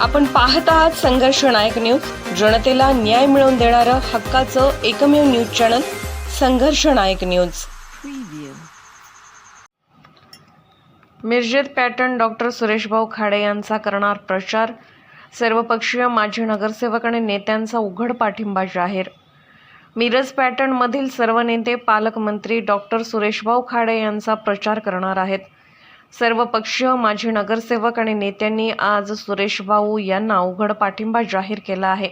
आपण पाहत आहात संघर्ष नायक न्यूज. जनतेला न्याय मिळवून देणारं हक्काचं एकमेव news channel Sangharsh Nayak news. मिरजेत pattern doctor Sureshbhau Khade यांचा करणार प्रचार. सर्वपक्षीय माजी नगरसेवक आणि नेत्यांचा उघड पाठिंबा जाहीर. मिरज पॅटर्नमधील सर्व नेते पालकमंत्री डॉक्टर सुरेशभाऊ खाडे यांचा प्रचार करणार आहेत. सर्व पक्ष माजी नगरसेवक आणि नेत्यांनी आज सुरेश भाऊ यांना उघड पाठिंबा जाहीर केला आहे.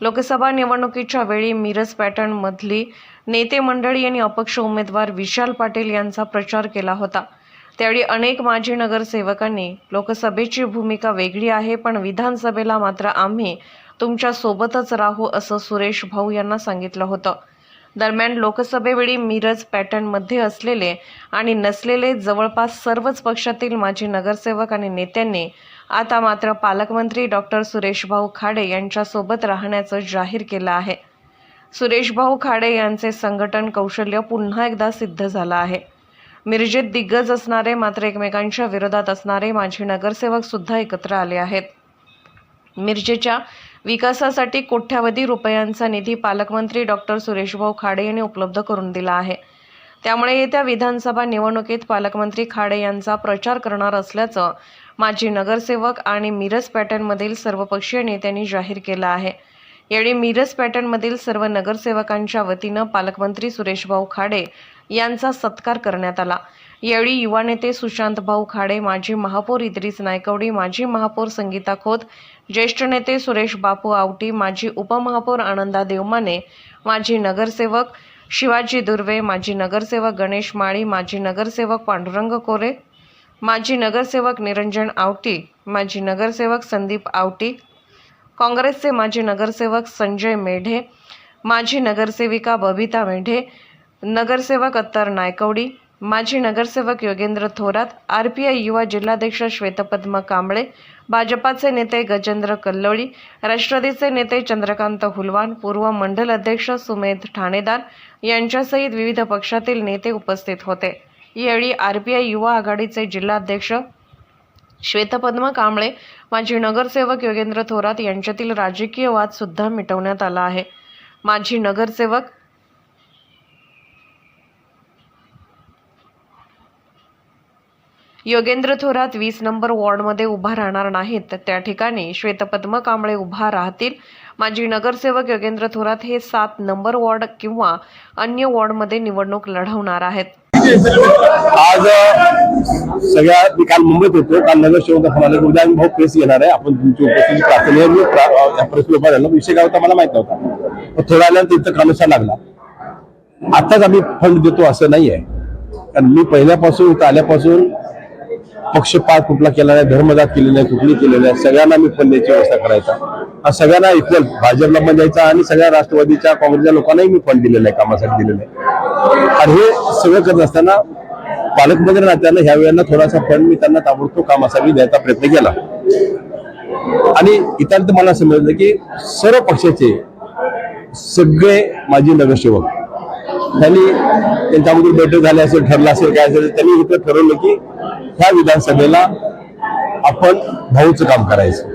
लोकसभा निवडणुकीच्या वेळी मिरज पॅटर्नमधली नेते मंडळी यांनी अपक्ष उमेदवार विशाल पाटील यांचा प्रचार केला होता. त्यावेळी अनेक माजी नगरसेवकांनी लोकसभेची भूमिका वेगळी आहे पण विधानसभेला मात्र आम्ही तुमच्या सोबतच राहू असं सुरेश भाऊ यांना सांगितलं होतं. दरम्यान लोकसभेवेळी मिरज पॅटर्नमध्ये असलेले आणि नसलेले जवळपास सर्वच पक्षातील माजी नगरसेवक आणि नेत्यांनी आता मात्र पालकमंत्री डॉक्टर सुरेशभाऊ खाडे यांच्यासोबत राहण्याचं जाहीर केलं आहे. सुरेशभाऊ खाडे यांचे संघटन कौशल्य पुन्हा एकदा सिद्ध झालं आहे. मिरजेत दिग्गज असणारे मात्र एकमेकांच्या विरोधात असणारे माजी नगरसेवक सुद्धा एकत्र आले आहेत. मिरजेच्या विकासासाठी कोट्यावधी रुपयांचा निधी पालकमंत्री डॉक्टर सुरेशभाऊ खाडे यांनी उपलब्ध करून दिला आहे. त्यामुळे येत्या विधानसभा निवडणुकीत पालकमंत्री खाडे यांचा प्रचार करणार असल्याचं माजी नगरसेवक आणि मिरज पॅटर्नमधील सर्वपक्षीय नेत्यांनी जाहीर केलं आहे. यावेळी मिरज पॅटर्नमधील सर्व नगरसेवकांच्या वतीनं पालकमंत्री सुरेशभाऊ खाडे यांचा सत्कार करण्यात आला. यावेळी युवा नेते सुशांत भाऊ खाडे माजी महापौर इद्रिस नायकवडी माजी महापौर संगीता खोत ज्येष्ठ नेते सुरेश बापू आवटी माजी उपमहापौर आनंदा देवमाने माजी नगरसेवक शिवाजी दुर्वे माजी नगरसेवक गणेश माळी माजी नगरसेवक पांडुरंग कोरे माजी नगरसेवक निरंजन आवटी माजी नगरसेवक संदीप आवटी काँग्रेसचे माजी नगरसेवक संजय मेढे माजी नगरसेविका बबिता मेढे नगरसेवक अत्तर नायकवडी माजी नगरसेवक Yogendra Thorat R P I युवा जिल्हाध्यक्ष श्वेतपद्म कांबळे भाजपाचे नेते गजेंद्र कल्लोळी राष्ट्रवादीचे नेते चंद्रकांत हुलवान पूर्व मंडल अध्यक्ष सुमेध ठाणेदार यांच्यासहित विविध पक्षातील नेते उपस्थित होते. यावेळी आर पी आय युवा आघाडीचे जिल्हाध्यक्ष श्वेतपद्म कांबळे माजी नगरसेवक योगेंद्र थोरात यांच्यातील राजकीय वाद सुद्धा मिटवण्यात आला आहे. माजी नगरसेवक योगेंद्र थोरात वीस नंबर वॉर्डमध्ये उभा राहणार नाहीत. तर त्या ठिकाणी श्वेतपद्म कांबळे उभा राहतील. माजी नगरसेवक योगेंद्र थोरात हे सात नंबर वॉर्ड किंवा अन्य वॉर्डमध्ये निवडणूक लढवणार आहेत. आज सगळ्या मी काल मुंबईत होतो. काल नगरसेवक म्हणाले उद्या आम्ही भाऊ प्रेस घेणार आहे. आपण तुमची उपस्थिती प्रार्थना मी उभा राहिलो. विषय काय होता मला माहीत नव्हता. पण थोड्या वेळानं तिथं कानुसा लागला. आताच आम्ही फंड देतो असं नाही आहे कारण मी पहिल्यापासून इथं आल्यापासून पक्षपात कुठला केला नाही धर्मदात केली नाही कुठली केले नाही सगळ्यांना मी फंडण्याची व्यवस्था करायचा. हा सगळ्यांना इक्वल भाजपला पण द्यायचा आणि सगळ्या राष्ट्रवादीच्या काँग्रेसच्या लोकांनाही मी फंड दिलेला आहे कामासाठी दिलेलं आहे. आणि हे सगळं करत असताना पालकमंत्री नात्यानं ह्या वेळेला थोडासा फंड मी त्यांना ताबडतोब कामासाठी द्यायचा प्रयत्न केला. आणि इतर मला समजलं की सर्व पक्षाचे सगळे माजी नगरसेवक त्यांनी त्यांच्या अगोदर बैठक झाली असेल ठरलं असेल काय असेल त्यांनी इथं ठरवलं की ह्या विधानसभेला आपण भाऊचं काम करायचं.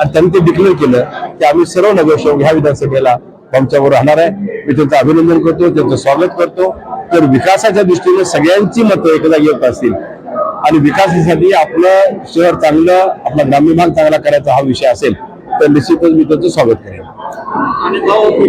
आणि त्यांनी ते डिक्लेअर केलं की आम्ही सर्व नगरसेवक ह्या विधानसभेला आमच्याबरोबर राहणार आहे. मी त्यांचं अभिनंदन करतो त्यांचं स्वागत करतो. तर विकासाच्या दृष्टीने सगळ्यांची मतं एकदा येत असतील. आणि विकासासाठी आपलं शहर चांगलं आपला ग्रामीण भाग चांगला करायचा हा विषय असेल तर निश्चितच मी त्यांचं स्वागत करेन.